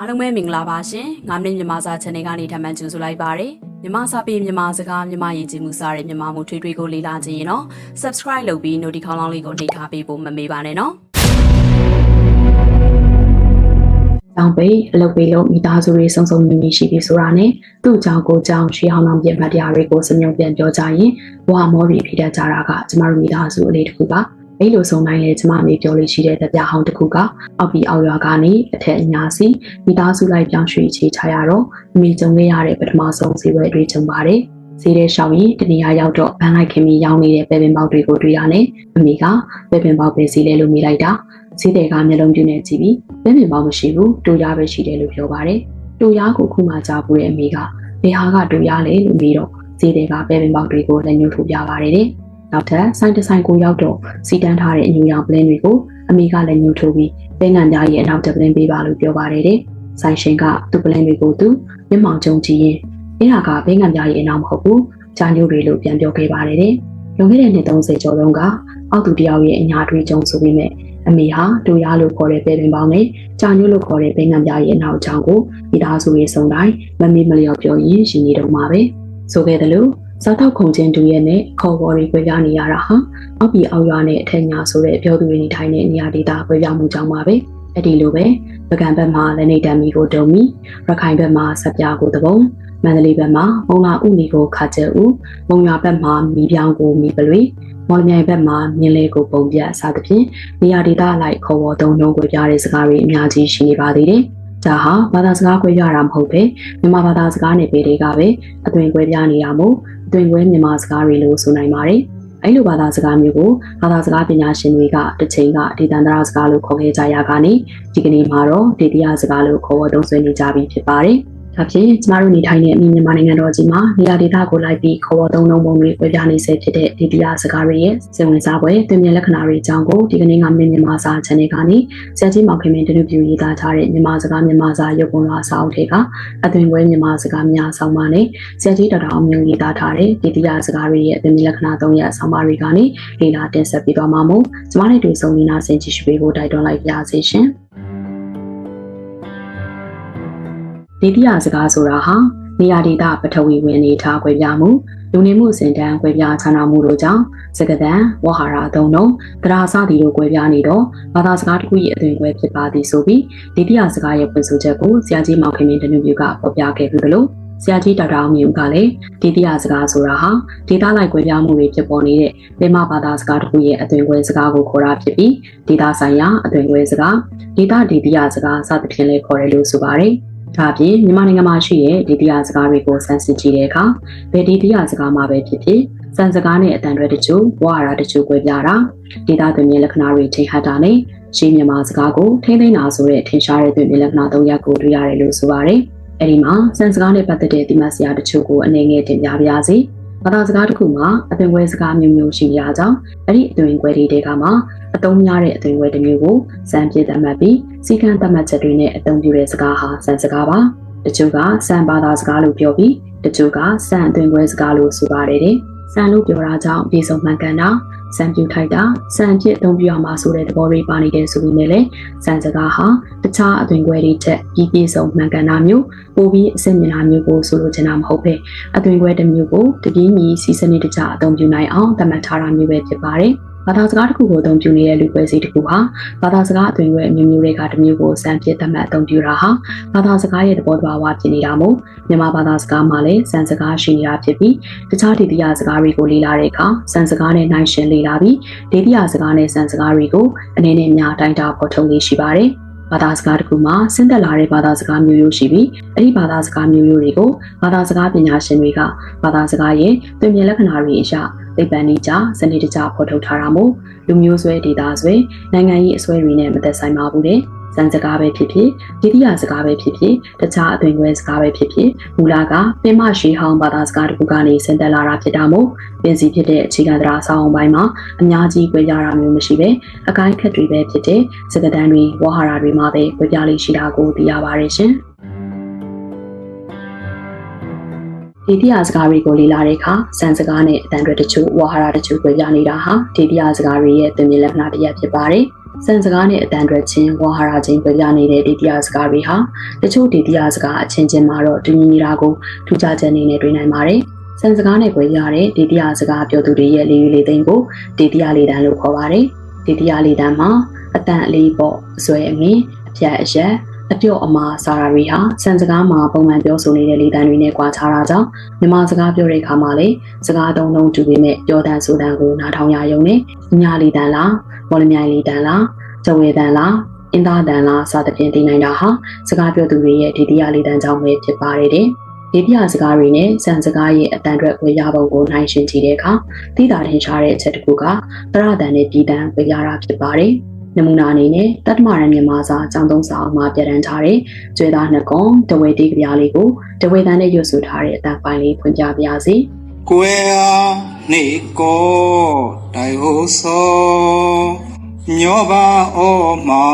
အားလုံးပဲမင်္ဂလာပါရှင်။9မိနစ်မြန်မာစာ channel ကနေထပ်မံကြိုဆိုလိုက်ပါရစေ။မြန်မာစာပေမြန်မာစကားမြန်မာယဉ်ကျေးမှုစာရဲ့မြန်မာမှုထွေးထွေးကိုလေ့လာခြင်းရင်တော့ subscribe လုပ်ပြီး notification ခေါင်းလောင်းလေးကိုနှိပ်ထားပေးဖို့မမေ့ပါနဲ့နော်တောင်ပိတ်အလုပ်ပေးလို့မိသားစုတွေစုံစုံညီညီရှိပြီဆိုတာနဲ့သူ့အကြောင်းကိုအကြောင်းရှေးဟောင်းအောင်ပြင်မှတ်တရားတွေကိုစမြုံပြန်ပြောကြရင်ဘဝမောရီဖြစ်တတ်ကြတာကကျမတို့မိသားစုအလေးတစ်ခုပါ အဲ့လိုဆုံးတိုင်းလေကျမအမေပြောလို့ရှိတဲ့တရားဟောင်းတစ်ခုကအောက်ပြီးအောက်ရွာကနေအထက်အညာစီမိသားစုလိုက်ပြောင်းရွှေ့ချေချရတော့အမေကြုံခဲ့ရတဲ့ပထမဆုံးစီဝဲတွေကြုံပါတယ်ဈေးထဲရှောင်းရင်တနေရာရောက်တော့ဘန်လိုက်ခင်မီရောင်းနေတဲ့ပဲပင်ပေါက်တွေကိုတွေ့ရနဲ့အမေကပဲပင်ပေါက်ပဲစီလဲလို့မိလိုက်တာဈေးတွေကမျက်လုံးပြင်းနေကြည့်ပြီးပဲပင်ပေါက်မရှိဘူးတူရပဲရှိတယ်လို့ပြောပါတယ်တူရကိုခုမှကြားပူတဲ့အမေကဘယ်ဟာကတူရလဲလို့မေးတော့ဈေးတွေကပဲပင်ပေါက်တွေကိုလက်ညှိုးထိုးပြပါတယ်တဲ့ နောက်ထပ်ဆိုင်တဆိုင်ကိုရောက်တော့စီတန်းထားတဲ့အညူရောင်ပလင်းတွေကိုအမေကလည်းညှို့ထိုးပြီးပဲငံပြားရဲ့အနောက်တပလင်းပေးပါလို့ပြောပါတယ်တဲ့ဆိုင်ရှင်ကသူ့ပလင်းတွေကိုသူမျက်မှောင်ကြုံကြည့်ရင်အဲ့ဒါကပဲငံပြားရဲ့အနောက်မဟုတ်ဘူးဂျာညိုတွေလို့ပြန်ပြောခဲ့ပါတယ်တဲ့လွန်ခဲ့တဲ့နှစ်30ကျော်တုန်းကအောက်သူတယောက်ရဲ့အညာတွေးကြုံဆိုပြီးမြဲအမေဟာတူရလို့ခေါ်တဲ့ပဲပင်ပေါင်းနဲ့ကြာညို့လို့ခေါ်တဲ့ပဲငံပြားရဲ့အနောက်ချောင်းကိုမိသားစုရေးစုံတိုင်းမမေ့မလျော့ပြောရင်းရှင်နေတော့မှာပဲဆိုခဲ့တယ်လို့ စားတော့ခုံချင်းတူရဲ့နဲ့ခေါ်ပေါ်တွေပြပြနေရတာဟာအောက်ပြီးအောက်ရွာနဲ့အထက်ညာဆိုတဲ့ပြောသူတွေနေထိုင်တဲ့နေရာဒေသပြပြမှုကြောင့်ပါပဲအဲ့ဒီလိုပဲပကံဘက်မှာလက်နေတံမီကိုတုံမီရခိုင်ဘက်မှာဆက်ပြားကိုတပုံမန္တလေးဘက်မှာမုံလာဥနီကိုခါကျဲဦးမုံရွာဘက်မှာမီပြောင်းကိုမီပလွေမော်လမြိုင်ဘက်မှာမြင်းလေးကိုပုံပြစသဖြင့်နေရာဒေသလိုက်ခေါ်ပေါ်သုံးလုံးကိုပြတဲ့စကားတွေအများကြီးရှိနေပါသေးတယ် ဒါဟာဘာသာစကားခွဲပြတာမဟုတ်ပဲမြန်မာဘာသာစကားနယ်ပယ်တွေကပဲအသွင်ခွဲပြနေတာမို့အသွင်ခွဲမြန်မာစကားတွေလို့ဆိုနိုင်ပါတယ်။အဲ့လိုဘာသာစကားမျိုးကိုဘာသာစကားပညာရှင်တွေကတစ်ချိန်ကဒေသန္တရစကားလို့ခေါ်ခဲ့ကြရကနေဒီကနေ့မှာတော့ဒေသရစကားလို့ခေါ်ဝေါ်သုံးဆွဲနေကြပြီဖြစ်ပါတယ်။ ဒါဖြင့်ကျမတို့နေထိုင်တဲ့အမိမြန်မာနိုင်ငံတော်ကြီးမှာနေရာဒေသကိုလိုက်ပြီးခေါ်ဝေါ်သုံးလုံးပုံတွေပြပြနေစေဖြစ်တဲ့ဒေသရစကားတွေရဲ့စိတ်ဝင်စားပွဲတွင်မြင်လက္ခဏာတွေအကြောင်းကိုဒီကနေ့ကမြင်မြန်မာစာ channel ကနေဆရာကြီးမောင်ခင်မင်းတနုပြူရေးသားထားတဲ့မြန်မာစကားမြန်မာစာရုပ်ပုံလွှာစာအုပ်တွေကအသွင်ခွဲမြန်မာစကားများဆောင်းပါနဲ့ဆရာကြီးတော်တော်အောင်မြင်ရေးသားထားတဲ့ဒေသရစကားတွေရဲ့တွင်မြင်လက္ခဏာ၃ရပ်ဆောင်းပါတွေကနေလေ့လာတင်ဆက်ပေးသွားမှာမို့ကျမတို့တွေ့ဆုံနေတာဆင်ကြည့်ရှုပေးဖို့တိုက်တွန်းလိုက်ပါရစေရှင်။ ဒေသရစကားဆိုတာဟာနေရာဒေသပထဝီဝင်အနေထားကွဲပြားမှုလူနေမှုစင်တန်းကွဲပြားခြားနားမှုတို့ကြောင့်စကဒံဝဟာရအသုံးလုံးတရားစသည်တို့ကွဲပြားနေတော့ဘာသာစကားတစ်ခုရဲ့အသွင်ကွဲဖြစ်ပါသည်ဆိုပြီးဒေသရစကားရဲ့ဖွင့်ဆိုချက်ကိုဆရာကြီးမောင်ခင်မင်းတနုပြကဖော်ပြခဲ့ပြီးသလိုဆရာကြီးဒေါက်တာအောင်မြင့်ကလည်းဒေသရစကားဆိုတာဟာဒေသလိုက်ကွဲပြားမှုတွေဖြစ်ပေါ်နေတဲ့လင်မဘာသာစကားတစ်ခုရဲ့အသွင်ကွဲစကားကိုခေါ်တာဖြစ်ပြီးဒေသဆိုင်ရာအသွင်ကွဲစကားဒေသဒေသရစကားစသဖြင့်လည်းခေါ်တယ်လို့ဆိုပါတယ် ဒါအပြင်မြန်မာနိုင်ငံမှာရှိတဲ့ဒေသရစကားတွေကိုစမ်းစစ်ကြည့်တဲ့အခါဘယ်ဒေသရစကားမှာပဲဖြစ်ဖြစ်စံစကားနဲ့အတန်တွဲတချို့ဝါရတချို့ကွဲပြားတာဒေသသွင်းမြင်လက္ခဏာတွေထိဟတ်တာနဲ့ရှေးမြန်မာစကားကိုထိမ့်သိမ်းတာဆိုတဲ့ထင်ရှားတဲ့သွင်းမြင်လက္ခဏာ၃ရပ်ကိုတွေ့ရတယ်လို့ဆိုပါတယ်။အဲဒီမှာစံစကားနဲ့ပတ်သက်တဲ့ဒီမတ်စရာတချို့ကိုအနေငယ်တင်ပြပါရစေ။ ဘာသာစကားတစ်ခုမှာအသွင်ခွဲစကားမျိုးမျိုးရှိရကြောင်းအဲ့ဒီအသွင်ခွဲတွေတဲကမှာအသုံးများတဲ့အသွင်ခွဲတစ်မျိုးကိုစံပြည့်သတ်မှတ်ပြီးစီကံသတ်မှတ်ချက်တွေနဲ့အသုံးပြုတဲ့စကားဟာစံစကားပါ။တချို့ကစံဘာသာစကားလို့ပြောပြီးတချို့ကစံအသွင်ခွဲစကားလို့ဆိုပါတယ်တဲ့။စံလို့ပြောတာကြောင့်ပြေဆုံးမှန်ကန်တာ စံပြူထိုက်တာစံပြည့်အသုံးပြုရမှာဆိုတဲ့သဘောတွေပါနေတယ်ဆိုပြီးလည်းစံစကားဟာတခြားအသွင်ခွဲတွေချက်ပြီးပြေဆုံးမှန်ကန်တာမျိုးပိုပြီးအဆင့်မြင့်တာမျိုးကိုဆိုလိုချင်တာမဟုတ်ပဲအသွင်ခွဲတစ်မျိုးကိုတပြေးညီစီစနစ်တကျအသုံးပြုနိုင်အောင်သတ်မှတ်ထားတာမျိုးပဲဖြစ်ပါတယ် ဘာသာစကားတစ်ခုကိုအသုံးပြုနေတဲ့လူပွဲစီတစ်ခုဟာဘာသာစကားအသွင်ခွဲအမျိုးမျိုးတွေကတစ်မျိုးကိုစံပြစ်သတ်မှတ်အသုံးပြုတာဟာဘာသာစကားရဲ့သဘောတဘာဝဖြစ်နေတာမို့မြန်မာဘာသာစကားမှာလည်းစံစကားရှိနေတာဖြစ်ပြီးတခြားဒေသရစကားတွေကိုလေ့လာတဲ့အခါစံစကားနဲ့နိုင်ရှင်လေ့လာပြီးဒေသရစကားနဲ့စံစကားတွေကိုအနေနဲ့များတိုင်းတာဖော်ထုတ်လေးရှိပါတယ်ဘာသာစကားတစ်ခုမှာဆင်းသက်လာတဲ့ဘာသာစကားမျိုးရိုးရှိပြီးအဲ့ဒီဘာသာစကားမျိုးရိုးတွေကိုဘာသာစကားပညာရှင်တွေကဘာသာစကားရဲ့သွင်မြင်လက္ခဏာတွေအရ သိပ္ပံနည်းကြစနစ်တကျဖော်ထုတ်ထားတာမို့လူမျိုးဆွဲဒေတာဆွဲနိုင်ငံရေးအစွဲတွေနဲ့မသက်ဆိုင်ပါဘူးတဲ့စံစကားပဲဖြစ်ဖြစ်ဒိဋ္ဌိယစကားပဲဖြစ်ဖြစ်တခြားအသွင်ခွဲစကားပဲဖြစ်ဖြစ်မူလကပင်မရှိဟောင်းဘာသာစကားတစ်ခုကနေဆင်းသက်လာတာဖြစ်တာမို့ပင်စီဖြစ်တဲ့အခြေခံတရားဆောင်းအောင်ပိုင်းမှာအများကြီးကြွေကြတာမျိုးမရှိပဲအကိုင်းခက်တွေပဲဖြစ်တဲ့စကားတန်းတွေဝါဟာရတွေမှာပဲကြွေကြလေးရှိတာကိုသိရပါတယ်ရှင် ဒေသရာစကားတွေကိုလေ့လာတဲ့အခါစံစကားနဲ့အတန်တွေတချို့ဝါဟာရတချို့ကိုပြနေတာဟာဒေသရာစကားတွေရဲ့သင်မြင်လက္ခဏာတစ်ရပ်ဖြစ်ပါတယ်စံစကားနဲ့အတန်အတွက်ချင်းဝါဟာရချင်းပြပြနေတဲ့ဒေသရာစကားတွေဟာတချို့ဒေသရာစကားအချင်းချင်းမှာတော့တူညီနေတာကိုထူးခြားချက်အနေနဲ့တွေ့နိုင်ပါတယ်။စံစကားနဲ့ကြွယ်ရတဲ့ဒေသရာစကားပြောသူတွေရဲ့လေးလေးလေးသိန်းကိုဒေသရာလေးတန်းလို့ခေါ်ပါတယ်။ဒေသရာလေးတန်းမှာအတန်အလေးပေါ့အစွဲအမင်းအဖြတ်အရက် အပြော့အမာစာရာတွေဟာစံစကားမှာပုံမှန်ပြောဆိုနေတဲ့လေတန်းတွေနဲ့ကြွားခြားတာကြောင့်မြန်မာစကားပြောတဲ့အခါမှာလည်းစကားသုံးလုံးတူပေမဲ့ပြောတန်းဆိုတန်းကိုနားထောင်ရရုံနဲ့ညာလေတန်းလားမော်လမြိုင်လေတန်းလားကြဝေတန်းလားအင်းသားတန်းလားစသဖြင့်သိနိုင်တာဟာစကားပြောသူတွေရဲ့ဒေသရလေတန်းကြောင့်ပဲဖြစ်ပါတယ်တဲ့ဒီပြစကားတွေနဲ့စံစကားရဲ့အတန်အတွက်ဝေရပုံကိုနိုင်ရှင်ကြည့်တဲ့အခါသိတာထင်ရှားတဲ့အချက်တစ်ခုကသရတန်နဲ့ပြည်တန်ဝေရတာဖြစ်ပါတယ်။ နမူနာအနေနဲ့တတ္တမရန်မြန်မာစာအကြောင်းသုံးစာအမှာပြတန်းထားတဲ့ကျွေသားနှစ်ကောင်တဝဲတေးကြပြလေးကိုတဝဲတန်နဲ့ရွတ်ဆိုထားတဲ့အတန်ပိုင်းလေးဖွင့်ပြပါရစေ။ကွယ်အားနေကောတိုင်ဟိုဆောညောပါဩမာ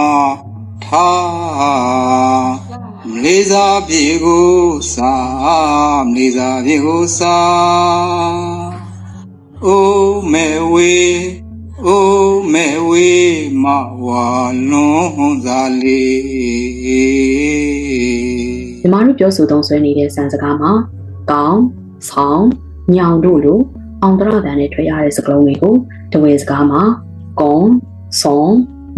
ထားမလေးစားပြေကိုစာမလေးစားပြေကိုစာအိုးမဲဝေ အိုးမဲဝေမဝါလွန်စားလေညီမတို့ပြောဆိုသုံးဆွဲနေတဲ့စံစကားမှာကောင်းဆောင်ညောင်တို့လိုအောင်တရတန်နဲ့ထွက်ရတဲ့စကားလုံးတွေကိုတဝဲစကားမှာကွန်ဆောင်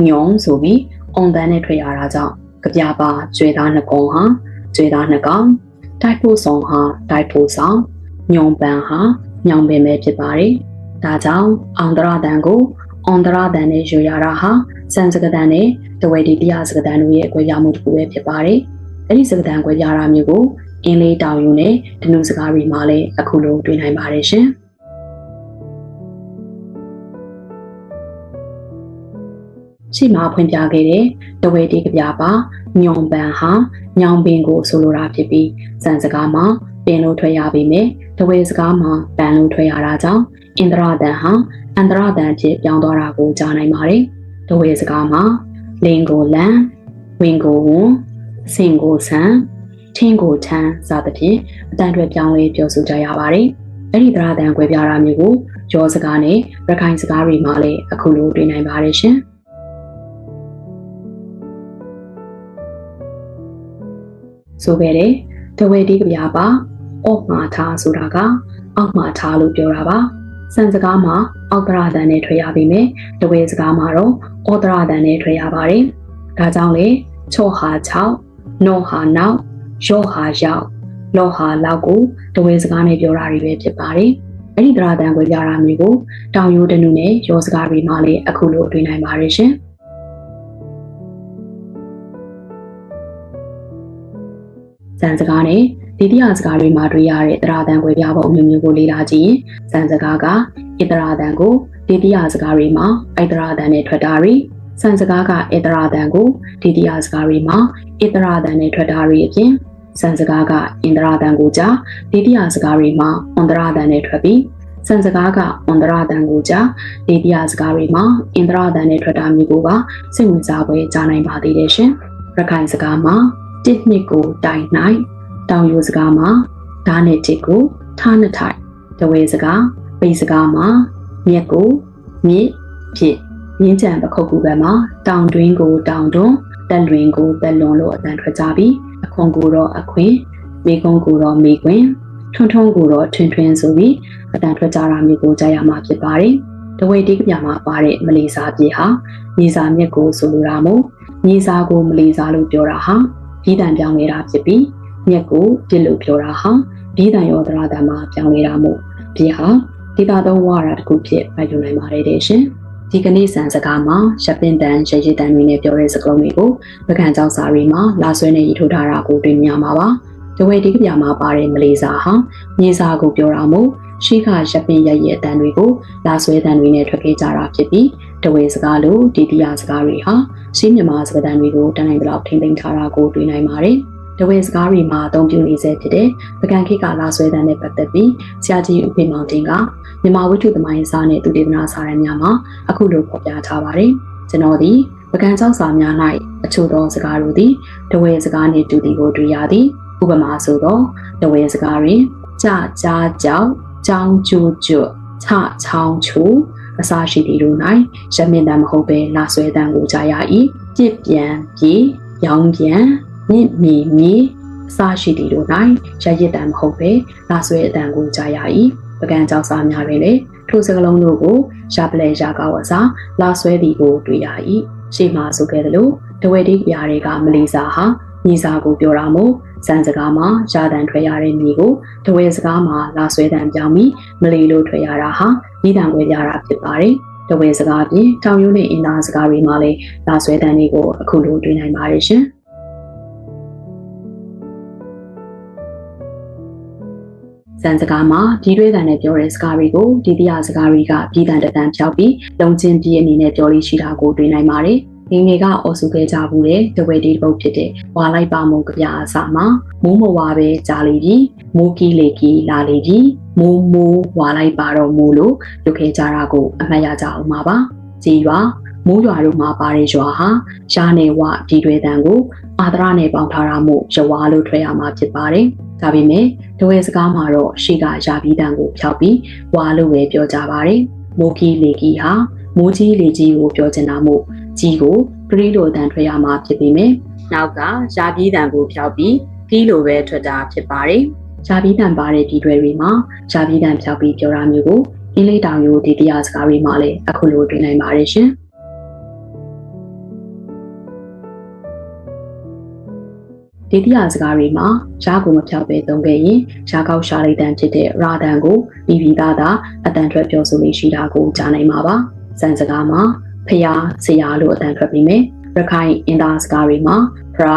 ညောင်ဆိုပြီးအောင်တန်နဲ့ထွက်ရတာကြောင့်ကြပြပါကျွေသားနှစ်ကောင်ဟာကျွေသားနှစ်ကောင်တိုက်ဖို့ဆောင်ဟာတိုက်ဖို့ဆောင်ညောင်ပန်ဟာညောင်ပင်ပဲဖြစ်ပါတယ် ဒါကြောင့်အောင်တရတန်ကိုအောင်တရတန်နဲ့ယူရတာဟာစံစကားတန်နဲ့တဝဲဒီတရားစကားတန်တို့ရဲ့အကွဲပြားမှုတစ်ခုပဲဖြစ်ပါတယ်အဲ့ဒီစကားတန်ကွဲပြားတာမျိုးကိုအင်းလေးတောင်ယူနဲ့ဒနုစကားတွေမှာလည်းအခုလိုတွေ့နိုင်ပါတယ်ရှင်။ရှိမှဖွင့်ပြခဲ့တဲ့တဝဲတေးကြပြပါညောင်ပန်ဟာညောင်ပင်ကိုဆိုလိုတာဖြစ်ပြီးစံစကားမှာပင်လို့ထွက်ရပေမဲ့တဝဲစကားမှာပန်လို့ထွက်ရတာကြောင့် အင်္ဒရာတန်ဟာအန္တရာတန်ဖြစ်ပြောင်းသွားတာကိုကြားနိုင်ပါတယ်။တဝဲစကားမှာလင်ကိုလန်ဝင်းကိုဝန်စင်ကိုဆန်ထင်းကိုထန်းစသဖြင့်အတန်တွေပြောင်းလဲပြောဆိုကြရပါတယ်။အဲ့ဒီသရတန်ကွဲပြားတာမျိုးကိုရောစကားနဲ့ရခိုင်စကားတွေမှာလည်းအခုလိုတွေ့နိုင်ပါတယ်ရှင်။ဆိုခဲ့တဲ့တဝဲတီးကြပြပါအော့မှာထားဆိုတာကအောက်မှာထားလို့ပြောတာပါ။ စံစကားမှာအောက်တရတန်နဲ့ထွေရပါမယ်။တဝဲစကားမှာတော့အော်တရတန်နဲ့ထွေရပါတယ်။ဒါကြောင့်လေချော့ဟာ6နောဟာနောက်ရော့ဟာရောက်လော့ဟာလောက်ကိုတဝဲစကားနဲ့ပြောတာတွေပဲဖြစ်ပါတယ်။အဲ့ဒီတရာတန်ကိုပြတာမျိုးကိုတောင်ရိုးတနုနဲ့ရောစကားတွေမှာလည်းအခုလိုတွေ့နိုင်ပါတယ်ရှင်။စံစကားနဲ့ ဒီတိယစကားတွေမှာတွေ့ရတဲ့တရာတန်ကိုပြပုံအမျိုးမျိုးကိုလေ့လာကြည့်ရင်စံစကားကဣတရာတန်ကိုဒီတိယစကားတွေမှာအိတရာတန်နဲ့ထွက်တာတွေစံစကားကဧတရာတန်ကိုဒီတိယစကားတွေမှာဧတရာတန်နဲ့ထွက်တာတွေအပြင်စံစကားကအင်္ဒရာတန်ကိုကြားဒီတိယစကားတွေမှာအန္တရာတန်နဲ့ထွက်ပြီးစံစကားကအန္တရာတန်ကိုကြားဒီတိယစကားတွေမှာအင်္ဒရာတန်နဲ့ထွက်တာမျိုးကိုပါစိတ်ဝင်စားပွဲကြားနိုင်ပါသေးတယ်ရှင်ရခိုင်စကားမှာတစ်နှစ်ကိုတိုင်နိုင် တောင်ယူစကားမှာဓာတ်နဲ့တစ်ကိုထားနှစ်ထိုင်တဝဲစကားပိစကားမှာမြက်ကိုမြစ်ဖြစ်မြင်းကြံပခုတ်ကူဘက်မှာတောင်တွင်းကိုတောင်တွန်းတက်လွင်ကိုတက်လွန်လို့အတန်ထွက်ကြပြီးအခွန်ကိုတော့အခွင်မိကုန်းကိုတော့မိကွင်ထွန်းထွန်းကိုတော့ထွန်းထွန်းဆိုပြီးအတန်ထွက်ကြတာမျိုးကိုကြားရမှာဖြစ်ပါတယ်။တဝေတိကပြမှာပါတဲ့မလီစာပြေဟာမြေစာမြက်ကိုဆိုလိုတာမို့မြေစာကိုမလီစာလို့ပြောတာဟာပြီးတန်ပြောင်းနေတာဖြစ်ပြီး မြက်ကိုပြစ်လို့ပြောတာဟာပြီးတန်ရောသရတံမှာပြောင်းနေတာမို့ပြေဟာဒီတာသုံးဝါရတစ်ခုဖြစ်မှတ်ယူနိုင်ပါတယ်တဲ့ရှင်။ဒီကနေ့စံစကားမှာရပင်တန်ရရတန်တွေနဲ့ပြောတဲ့စကားလုံးတွေကိုပကံကြောက်စာတွေမှာလာဆွဲနေရထိုးထားတာကိုတွေ့မြင်မှာပါ။တဝဲဒီကပြမှာပါတဲ့မလေးစာဟာမြေစာကိုပြောတာမို့ရှိခရပင်ရရဲ့အတန်တွေကိုလာဆွဲတန်တွေနဲ့ထွက်ခဲ့ကြတာဖြစ်ပြီးတဝဲစကားလိုဒီတိယစကားတွေဟာရှိမြန်မာစကားတန်တွေကိုတန်းနိုင်ဘလောက်ထိမ့်သိမ်းထားတာကိုတွေ့နိုင်ပါတယ်။ တဝဲစကားတွေမှာအသုံးပြုနေစေဖြစ်တဲ့ပကံခိကလာဆွဲတန်နဲ့ပတ်သက်ပြီးဆရာကြီးဥဖေမောင်တင်ကမြန်မာဝိထုသမိုင်းစာနဲ့သူတေသနာစာရန်များမှာအခုလိုဖော်ပြထားပါတယ်။ကျွန်တော်ဒီပကံကြောက်စာများ၌အချို့သောစကားတို့သည်တဝဲစကားနှင့်တူသည်ကိုတွေ့ရသည်။ဥပမာဆိုသောတဝဲစကားတွင်ကြကြားကြောက်ကြောင်းကျိုးကျွတ်ချချောင်းချူအစာရှိသည်တို့၌ရမင်တံမဟုတ်ပဲလာဆွဲတံကိုကြားရ၏ပြစ်ပြန်ပြေရောင်းပြန် မြင့်မီမီအစာရှိသည်တို့၌ရရစ်တံမဟုတ်ပဲလာဆွဲအတံကိုကြားရ၏ပကံကြောက်စားများတွင်လည်းထိုစကလုံးတို့ကိုရပလဲရကောက်အစားလာဆွဲသည်ကိုတွေ့ရ၏ရှေ့မှဆိုခဲ့သလိုတဝဲတိပြားတွေကမလီစာဟာညီစာကိုပြောတာမို့စံစကားမှာရာတန်ထွက်ရတဲ့ညီကိုတဝဲစကားမှာလာဆွဲတန်ပြောင်းပြီးမလီလို့ထွက်ရတာဟာညီတန်ခွဲပြတာဖြစ်ပါတယ်တဝဲစကားပြင်တောင်ရိုးနဲ့အင်တာစကားတွေမှာလည်းလာဆွဲတန်တွေကိုအခုလိုတွေ့နိုင်ပါတယ်ရှင် စံစကားမှာပြည်တွဲတန်နဲ့ပြောတဲ့စကားတွေကိုဒီတိယစကားတွေကပြည်တန်တန်ဖြောက်ပြီးလုံချင်းပြီးအနေနဲ့ပြောလို့ရှိတာကိုတွေ့နိုင်ပါတယ်။ဒီနေ့ကအော်ဆူခဲ့ကြဘူးတဲ့တဝဲဒီပုတ်ဖြစ်တဲ့ဝါလိုက်ပါမုံကြပြအစာမှာမိုးမဝါပဲကြာလေပြီမိုးကီးလေကီးလာလေပြီမိုးမိုးဝါလိုက်ပါတော့မိုးလို့လုပ်ခဲ့ကြတာကိုအမှတ်ရကြအောင်ပါပါ။ကြည်ရွာ မိုးရွာတို့မှာပါတဲ့ရွာဟာရှားနေဝဒီတွေတန်ကိုအာဒရနဲ့ပေါင်းထားတာမို့ရွာလို့ထွက်ရမှာဖြစ်ပါတယ်။ဒါပေမဲ့တဝဲစကားမှာတော့ရှေ့ကယာပြီးတန်ကိုဖျောက်ပြီးဝါလို့ပဲပြောကြပါတယ်။မိုးကီးလေကီးဟာမိုးကြီးလေကြီးကိုပြောချင်တာမို့ကြီးကိုပရိလိုတန်ထွက်ရမှာဖြစ်ပေမဲ့နောက်ကယာပြီးတန်ကိုဖျောက်ပြီးကီးလိုပဲထွက်တာဖြစ်ပါတယ်။ယာပြီးတန်ပါတဲ့ဒီတွေတွေမှာယာပြီးတန်ဖျောက်ပြီးပြောတာမျိုးကိုအင်းလေးတောင်ရိုးဒီတရားစကားတွေမှာလည်းအခုလိုတွေ့နိုင်ပါတယ်ရှင်။ ဒီတိယစကားတွေမှာရှားကိုမဖြောက်ပဲသုံးခဲ့ရင်ရှားကောက်ရှားလိုက်တန်ဖြစ်တဲ့ရာတန်ကိုပြီးပြီးသားသားအတန်ထွက်ပြောဆိုလို့ရှိတာကိုကြားနိုင်မှာပါစံစကားမှာဖျားဆရာလို့အတန်ထွက်ပြီးမယ်ရခိုင်အင်တာစကားတွေမှာဖရာ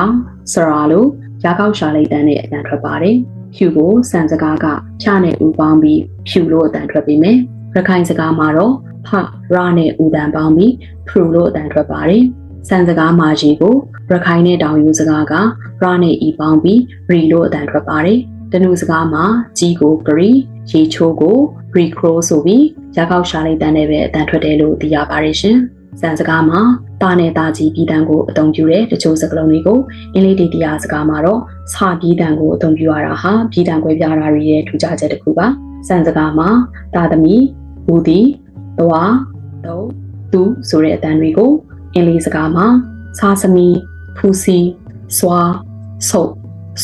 ဆရာလို့ရှားကောက်ရှားလိုက်တန်နဲ့အတန်ထွက်ပါတယ်ဖြူကိုစံစကားကဖြားနဲ့ဥပေါင်းပြီးဖြူလို့အတန်ထွက်ပြီးမယ်ရခိုင်စကားမှာတော့ဖရာနဲ့ဥတန်ပေါင်းပြီးဖရူလို့အတန်ထွက်ပါတယ် စံစကားမာကြီးကိုရခိုင်နဲ့တောင်ယူစကားကရနဲ့ဤပေါင်းပြီးရီလို့အတန်ထွက်ပါတယ်။တနုစကားမှာကြီးကိုဂရီရေချိုးကိုရီခရိုဆိုပြီးရကောက်ရှာလိုက်တန်နဲ့ပဲအတန်ထွက်တယ်လို့သိရပါတယ်ရှင်။စံစကားမှာတာနဲ့တာကြီးပြည်တန်ကိုအသုံးပြုတဲ့တချို့စကားလုံးတွေကိုအင်္ဂလိပ်တီတရားစကားမှာတော့စာပြည်တန်ကိုအသုံးပြုရတာဟာပြည်တန်ခွဲပြားတာတွေရဲ့ထူးခြားချက်တစ်ခုပါ။စံစကားမှာတာသမီဦးသည်သွားတော့သူဆိုတဲ့အတန်တွေကို အင်္ဂလိပ်စကားမှာစာသမီဖူစီစွာဆုပ်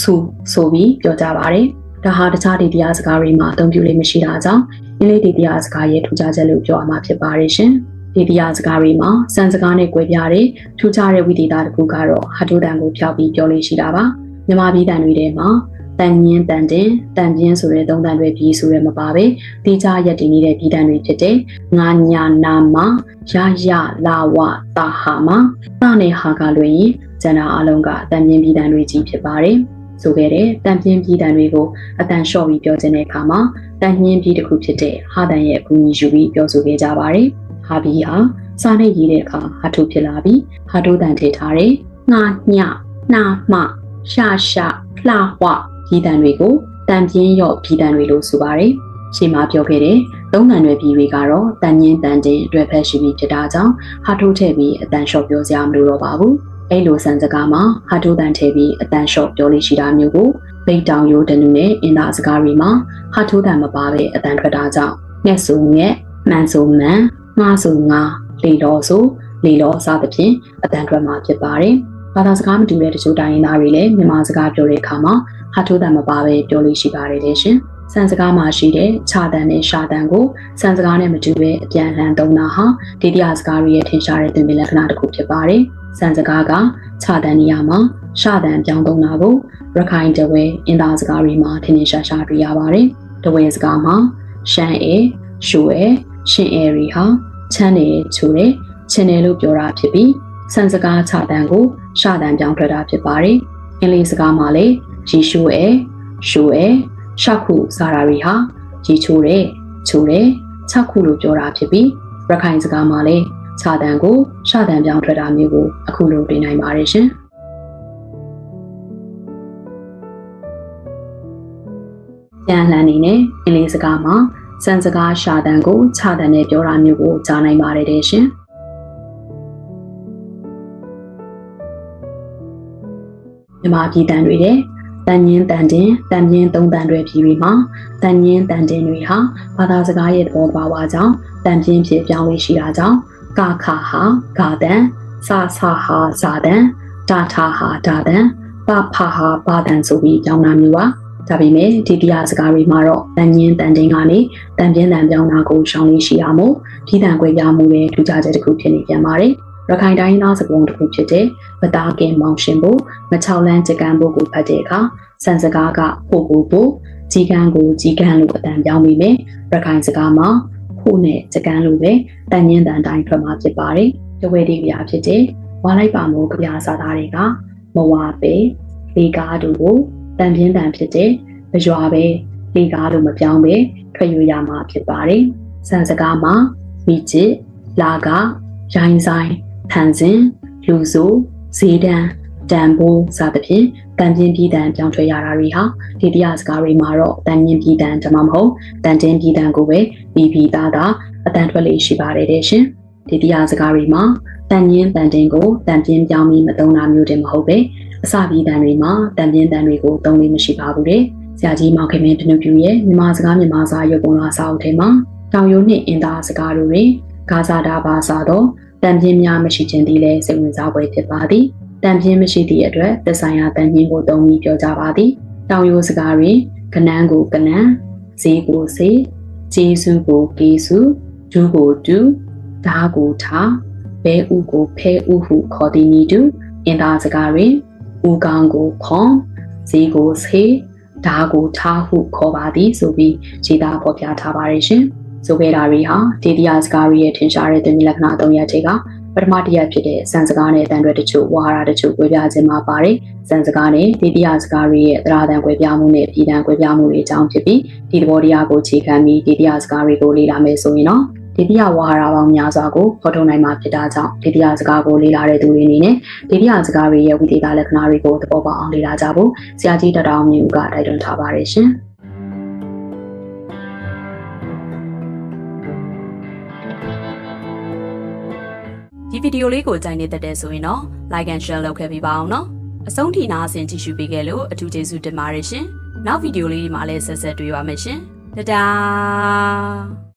ဆူဆိုပြီးပြောကြပါတယ်။ဒါဟာတခြားဒီတရားစကားတွေမှာအသုံးပြုလို့မရှိတာကြောင့်အင်္ဂလိပ်ဒီတရားစကားရဲ့ထူးခြားချက်လို့ပြောရမှာဖြစ်ပါတယ်ရှင်။ဒီတရားစကားတွေမှာစံစကားနဲ့꿰ပြတဲ့ထူးခြားတဲ့ဝိသေသတစ်ခုကတော့ဟာတိုတန်ကိုဖျောက်ပြီးပြောလို့ရှိတာပါ။မြန်မာပြည်တန်တွေထဲမှာ တန်ညင်းတန်တင်တန်ပြင်းဆိုတဲ့သုံးတန်တွေပြီးဆိုရမပါပဲတိကျရက်တည်နေတဲ့ပြည်တန်တွေဖြစ်တဲ့ငါညာနာမရရလာဝတာဟာမတာနဲ့ဟာကလွင်ရင်ကျန်တာအလုံးကတန်ပြင်းပြည်တန်တွေကြီးဖြစ်ပါတယ်ဆိုခဲ့တဲ့တန်ပြင်းပြည်တန်တွေကိုအတန်လျှော့ပြီးပြောခြင်းတဲ့အခါမှာတန်ညင်းပြည်တစ်ခုဖြစ်တဲ့ဟာတန်ရဲ့အကူအညီယူပြီးပြောဆိုခဲ့ကြပါတယ်ဟာဘီဟာစားနဲ့ရေးတဲ့အခါဟာထုဖြစ်လာပြီးဟာတိုးတန်ထည့်ထားတဲ့ငါညနှာမှရှာရှာလှဝ ပြည်တန်တွေကိုတန်ပြင်းရော့ပြည်တန်တွေလို့ဆိုပါတယ်ရှေ့မှာပြောခဲ့တဲ့သုံးတန်တွေပြည်တွေကတော့တန်ညင်းတန်တင်အတွက်ဖက်ရှိပြီးဖြစ်တာကြောင့်ဟာထိုးထည့်ပြီးအတန်လျှော့ပြောစရာမလိုတော့ပါဘူးအဲ့လိုစံစကားမှာဟာတိုးတန်ထည့်ပြီးအတန်လျှော့ပြောလို့ရှိတာမျိုးကိုဗိတ်တောင်ရိုးတနုနဲ့အင်တာစကားတွေမှာဟာထိုးတန်မပါပဲအတန်ထွက်တာကြောင့်ငှက်ဆိုငှက်မှန်ဆိုမှန်ငါဆိုငါလေလောဆိုလေလောစသဖြင့်အတန်ထွက်မှာဖြစ်ပါတယ်ဘာသာစကားမတူတဲ့တချို့တိုင်းရင်းသားတွေလည်းမြန်မာစကားပြောတဲ့အခါမှာ ဟာထိုးတန်မပါပဲပြောလို့ရှိပါတယ်လေရှင်။စံစကားမှာရှိတဲ့ခြာတန်နဲ့ရှာတန်ကိုစံစကားနဲ့မတူပဲအပြန်အလှန်သုံးတာဟာဒီတရားစကားတွေရဲ့ထင်ရှားတဲ့သင်္ကေတလက္ခဏာတစ်ခုဖြစ်ပါတယ်။စံစကားကခြာတန်နေရာမှာရှာတန်ပြောင်းသုံးတာကိုရခိုင်တဝဲအင်တာစကားတွေမှာထင်ထင်ရှားရှားတွေ့ရပါတယ်။တဝဲစကားမှာရှမ်းအဲရှူအဲရှင်အဲရီဟာချမ်းနေချူတဲ့ချင်တယ်လို့ပြောတာဖြစ်ပြီးစံစကားခြာတန်ကိုရှာတန်ပြောင်းထွက်တာဖြစ်ပါတယ်။အင်္ဂလိပ်စကားမှာလည်း ရီရှူအဲရှူအဲရှောက်ခုစားတာတွေဟာရီချိုးတဲ့ချိုးတဲ့၆ခုလို့ပြောတာဖြစ်ပြီးရခိုင်စကားမှာလည်းခြာတန်ကိုရှတန်ပြောင်းထွက်တာမျိုးကိုအခုလိုတွေ့နိုင်ပါတယ်ရှင်။ကျန်လှန်နေနဲ့အင်္ဂလိပ်စကားမှာစံစကားရှာတန်ကိုခြာတန်နဲ့ပြောတာမျိုးကိုကြားနိုင်ပါတယ်တဲ့ရှင်။မြမပြည်တန်တွေတဲ့ တန်ညင်းတန်တင်တန်ပြင်းသုံးတန်တွေပြည်ပြီးမှာတန်ညင်းတန်တင်တွေဟာဘာသာစကားရဲ့သဘောပါဝါကြောင့်တန်ပြင်းဖြစ်ပြောင်းလဲရှိတာကြောင့်ကာခါဟာဂါတန်စာဆာဟာဇာတန်တာထာဟာဒါတန်ပဖာဟာဘာတန်ဆိုပြီးပြောင်းတာမျိုးပါဒါပေမဲ့ဒီတရားစကားတွေမှာတော့တန်ညင်းတန်တင်ကနေတန်ပြင်းတန်ပြောင်းတာကိုရှောင်လေးရှိရမို့ပြည်တန်ကွဲပြားမှုတွေထူးခြားချက်တစ်ခုဖြစ်နေပြန်ပါတယ် ရခိုင်တိုင်းသားစပုံတစ်ခုဖြစ်တဲ့ဗတာကင်မောင်ရှင်ဖို့မချောက်လန်းကြကန်ဖို့ကိုဖတ်တဲ့အခါစံစကားကဖို့ကိုဖို့ကြီးကန်းကိုကြီးကန်းလို့အတန်ပြောင်းပြီးမယ်ရခိုင်စကားမှာဖို့နဲ့ကြကန်လို့ပဲတန်ညင်းတန်တိုင်းထွက်မှာဖြစ်ပါတယ်တဝဲဒီပြာဖြစ်တဲ့ဝါလိုက်ပါမို့ကြပြစာသားတွေကမဝါပဲလေကားတို့ကိုတန်ပြင်းတန်ဖြစ်တဲ့မရွာပဲလေကားတို့မပြောင်းပဲထွက်ယူရမှာဖြစ်ပါတယ်စံစကားမှာမိချစ်လာကရိုင်းဆိုင် ထန်စင်လူစုဇေဒံတန်ဖိုးစသဖြင့်တန်ပြင်းပြည်တန်ပြောင်းထွက်ရတာတွေဟာဒီတရားစကားတွေမှာတော့တန်ပြင်းပြည်တန်ဓမ္မမဟုတ်တန်တင်းပြည်တန်ကိုပဲပြီးပြီးသားသားအတန်ထွက်လေးရှိပါတယ်တဲ့ရှင်ဒီတရားစကားတွေမှာတန်ညင်းတန်တင်းကိုတန်ပြင်းပြောင်းပြီးမသုံးတာမျိုးတင်မဟုတ်ပဲအစပြည်တန်တွေမှာတန်ပြင်းတန်တွေကိုသုံးလို့မရှိပါဘူးတဲ့ဆရာကြီးမောင်ခင်မင်းတနုပြူရဲ့မြန်မာစကားမြန်မာစာရုပ်ပုံလာစာအုပ်ထဲမှာတောင်ရိုးနှင့်အင်တာစကားတို့တွင်ဂါဇာတာဘာသာသော တန်ပြင်းများမရှိခြင်းသည်လည်းစိတ်ဝင်စားဖွယ်ဖြစ်ပါသည်တန်ပြင်းမရှိသည့်အတွက်သက်ဆိုင်ရာတန်ပြင်းကိုသုံးပြီးပြောကြပါသည်တောင်ရိုးစကားတွင်ကနန်းကိုကနန်းဈေးကိုဈေးဂျေစုကိုကေစုဒူကိုဒူဓာကိုထားဘဲဥကိုဖဲဥဟုခေါ်သည်နီတူအင်တာစကားတွင်ဥကောင်ကိုခွန်ဈေးကိုဆေးဓာကိုထားဟုခေါ်ပါသည်ဆိုပြီးခြေသားဖော်ပြထားပါရရှင် ဆိုခဲ့တာတွေဟာဒေသယာစကားတွေရဲ့ထင်ရှားတဲ့သင်္ကေတလက္ခဏာ၃ရပ်တွေကပထမတစ်ရပ်ဖြစ်တဲ့စံစကားနဲ့အတန်တွေတချို့ဝါဟာရတချို့ကွဲပြားခြင်းမှာပါတယ်စံစကားနဲ့ဒေသယာစကားတွေရဲ့သရတန်ကွဲပြားမှုနဲ့ပြည်တန်ကွဲပြားမှုတွေအကြောင်းဖြစ်ပြီးဒီသဘောတရားကိုခြေခံပြီးဒေသယာစကားတွေကိုလေ့လာမယ်ဆိုရင်တော့ဒေသယာဝါဟာရပေါင်းများစွာကိုဖော်ထုတ်နိုင်မှာဖြစ်တာကြောင့်ဒေသယာစကားကိုလေ့လာတဲ့သူတွေအနေနဲ့ဒေသယာစကားတွေရဲ့ဝိသေသလက္ခဏာတွေကိုသဘောပေါက်အောင်လေ့လာကြဖို့ဆရာကြီးတတောင်မြင့်ဦးကတိုက်တွန်းထားပါတယ်ရှင်။ ဗီဒီယိုလေးကိုကြိုက်နေတဲ့တဲ့ဆိုရင်တော့ like and share လုပ်ခဲ့ပေးပါအောင်နော်အဆုံးထိနားဆင်ကြည့်ရှုပေးခဲ့လို့အထူးကျေးဇူးတင်ပါတယ်ရှင်နောက်ဗီဒီယိုလေးဒီမှာလည်းဆက်ဆက်တွေ့ပါမယ်ရှင်တဒါ